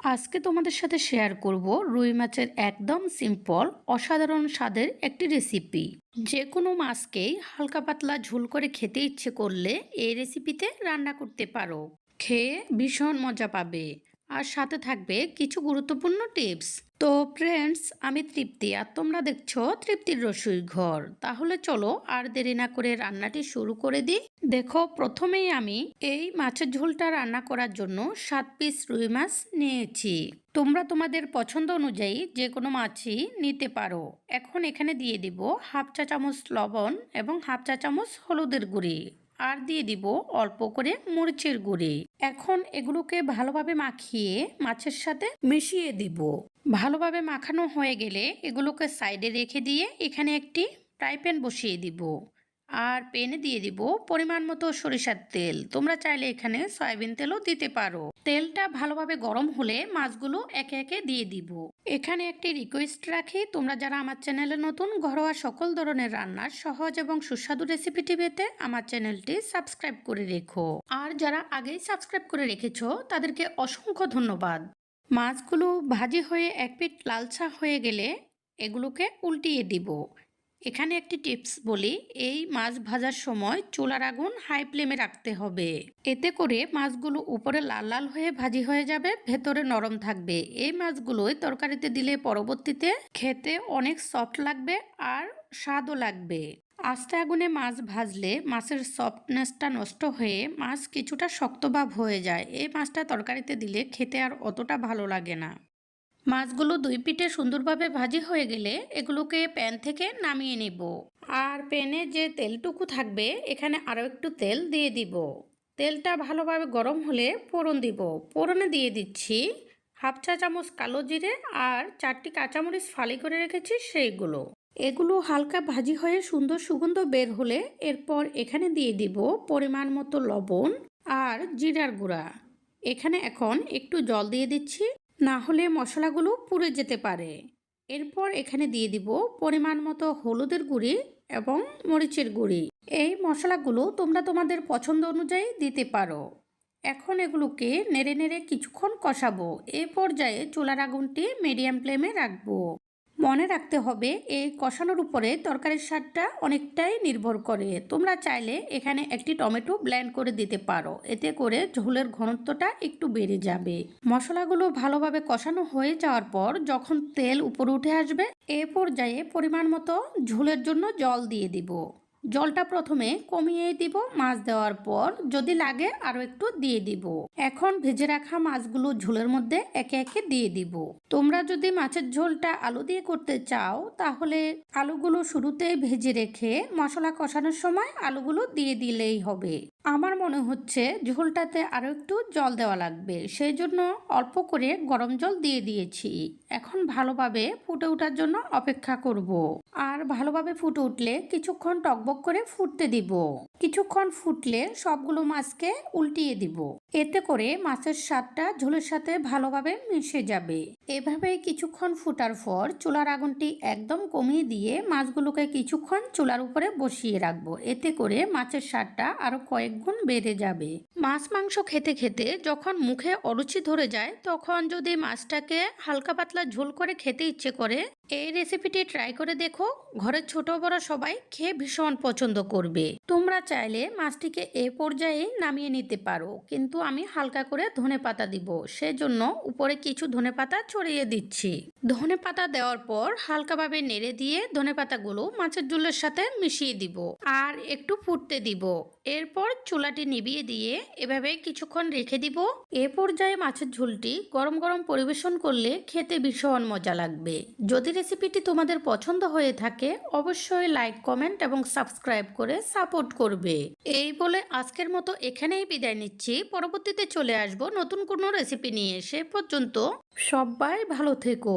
আজকে তোমাদের সাথে শেয়ার করব রুই মাছের একদম সিম্পল অসাধারণ স্বাদের একটি রেসিপি যে কোনো মাছকেই হালকা পাতলা ঝোল করে খেতে ইচ্ছে করলে এই রেসিপিতে রান্না করতে পারো। খেয়ে ভীষণ মজা পাবে। আর সাথে থাকবে কিছু গুরুত্বপূর্ণ টিপস তো ফ্রেন্ডস আমি তৃপ্তি। আর তোমরা দেখছ তৃপ্তির রসুই ঘর। তাহলে চলো আর দেরি না করে রান্নাটি শুরু করে দিই। দেখো, প্রথমেই আমি এই মাছের ঝোলটা রান্না করার জন্য সাত পিস রুই মাছ নিয়েছি। তোমরা তোমাদের পছন্দ অনুযায়ী যে কোনো মাছই নিতে পারো। এখন এখানে দিয়ে দিব হাফ চা চামচ লবণ এবং হাফ চা চামচ হলুদের গুঁড়ি। আর দিয়ে দিব অল্প করে মরিচের গুঁড়ি। এখন এগুলোকে ভালোভাবে মাখিয়ে মাছের সাথে মিশিয়ে দিব। ভালোভাবে মাখানো হয়ে গেলে এগুলোকে সাইডে রেখে দিয়ে এখানে একটি ফ্রাই প্যান বসিয়ে দিব। আর পেনে দিয়ে দিব পরিমাণ মতো সরিষার তেল। তোমরা চাইলে এখানে সয়াবিন তেলও দিতে পারো। তেলটা ভালোভাবে গরম হলে মাছগুলো একে একে দিয়ে দিব। এখানে একটি রিকোয়েস্ট রাখি। তোমরা যারা আমার চ্যানেলে নতুন, ঘরোয়া সকল ধরনের রান্নার সহজ এবং সুস্বাদু রেসিপিটি পেতে আমার চ্যানেলটি সাবস্ক্রাইব করে রেখো। আর যারা আগেই সাবস্ক্রাইব করে রেখেছো, তাদেরকে অসংখ্য ধন্যবাদ। মাছগুলো ভাজি হয়ে এক পিঠ লালচা হয়ে গেলে এগুলোকে উল্টিয়ে দিব। এখানে একটি টিপস বলি, এই মাছ ভাজার সময় চুলার আগুন হাই ফ্লেমে রাখতে হবে। এতে করে মাছগুলো উপরে লাল লাল হয়ে ভাজি হয়ে যাবে, ভেতরে নরম থাকবে। এই মাছগুলোই তরকারিতে দিলে পরবর্তীতে খেতে অনেক সফট লাগবে আর স্বাদও লাগবে। আস্তে আগুনে মাছ ভাজলে মাছের সফটনেসটা নষ্ট হয়ে মাছ কিছুটা শক্তভাব হয়ে যায়। এই মাছটা তরকারিতে দিলে খেতে আর অতটা ভালো লাগে না। মাছগুলো দুই পিঠে সুন্দরভাবে ভাজি হয়ে গেলে এগুলোকে প্যান থেকে নামিয়ে নিব। আর প্যানে যে তেলটুকু থাকবে, এখানে আরও একটু তেল দিয়ে দিব। তেলটা ভালোভাবে গরম হলে ফোড়ন দিব। ফোড়নে দিয়ে দিচ্ছি হাফ চা চামচ কালো জিরে আর চারটি কাঁচামরিচ ফালি করে রেখেছি সেইগুলো। এগুলো হালকা ভাজি হয়ে সুন্দর সুগন্ধ বের হলে এরপর এখানে দিয়ে দিব পরিমাণ মতো লবণ আর জিরার গুঁড়া। এখানে এখন একটু জল দিয়ে দিচ্ছি। না হলে মশলাগুলো পুড়ে যেতে পারে। এরপর এখানে দিয়ে দিব পরিমাণ মতো হলুদের গুঁড়ি এবং মরিচের গুঁড়ি। এই মশলাগুলো তোমরা তোমাদের পছন্দ অনুযায়ী দিতে পারো। এখন এগুলোকে নেড়ে নেড়ে কিছুক্ষণ কষাবো। এ পর্যায়ে চুলার আগুনটি মিডিয়াম ফ্লেমে রাখব। মনে রাখতে হবে, এই কষানোর উপরে তরকারির স্বাদটা অনেকটাই নির্ভর করে। তোমরা চাইলে এখানে একটি টমেটো ব্ল্যান্ড করে দিতে পারো, এতে করে ঝোলের ঘনত্বটা একটু বেড়ে যাবে। মশলাগুলো ভালোভাবে কষানো হয়ে যাওয়ার পর যখন তেল উপরে উঠে আসবে, এ পর্যায়ে পরিমাণ মতো ঝোলের জন্য জল দিয়ে দিব। জলটা প্রথমে কমিয়ে দিব মাছ দেওয়ার পর যদি লাগে আরও একটু দিয়ে দিব। এখন ভেজে রাখা মাছগুলো ঝোলের মধ্যে একে একে দিয়ে দিব। তোমরা যদি মাছের ঝোলটা আলু দিয়ে করতে চাও, তাহলে আলুগুলো শুরুতেই ভেজে রেখে মশলা কষানোর সময় আলুগুলো দিয়ে দিলেই হবে। আমার মনে হচ্ছে ঝোলটাতে আরও একটু জল দেওয়া লাগবে, সেই জন্য অল্প করে গরম জল দিয়ে দিয়েছি। এখন ভালোভাবে ফুটে ওঠার জন্য অপেক্ষা করব। আর ভালোভাবে ফুটে উঠলে কিছুক্ষণ টকবক করে ফুটতে দিব। কিছুক্ষণ ফুটলে সবগুলো মাছকে উল্টিয়ে দিব। এতে করে মাছের স্বাদটা ঝোলের সাথে ভালোভাবে মিশে যাবে। এভাবে কিছুক্ষণ ফুটার পর চুলার আগুনটি একদম কমিয়ে দিয়ে মাছগুলোকে কিছুক্ষণ চুলার উপরে বসিয়ে রাখব। এতে করে মাছের স্বাদটা আরও কয়েক গুণ বেড়ে যাবে। মাছ, মাংস খেতে খেতে যখন মুখে অরুচি ধরে যায়, তখন যদি মাছটাকে হালকা পাতলা ঝোল করে খেতে ইচ্ছে করে, এই রেসিপিটি ট্রাই করে দেখো। ঘরের ছোট বড় সবাই খেয়ে ভীষণ পছন্দ করবে। তোমরা চাইলে মাছটিকে এ পর্যায়ে নামিয়ে নিতে পারো, কিন্তু আমি হালকা করে ধনে পাতা দিব। সেজন্য উপরে কিছু ধনে পাতা ছড়িয়ে দিচ্ছি। ধনে পাতা দেওয়ার পর হালকাভাবে নেড়ে দিয়ে ধনে পাতাগুলো মাছের ঝোলের সাথে মিশিয়ে দিব আর একটু ফুটতে দিব। এরপর চুলাটি নিভিয়ে দিয়ে এভাবে কিছুক্ষণ রেখে দিব। এ পর্যায়ে মাছের ঝোলটি গরম গরম পরিবেশন করলে খেতে ভীষণ মজা লাগবে। যদি রেসিপিটি তোমাদের পছন্দ হয়ে থাকে, অবশ্যই লাইক, কমেন্ট এবং সাবস্ক্রাইব করে সাপোর্ট করবে। এই বলে আজকের মতো এখানেই বিদায় নিচ্ছি। পরবর্তীতে চলে আসব নতুন কোনো রেসিপি নিয়ে। সে পর্যন্ত সবাই ভালো থেকো।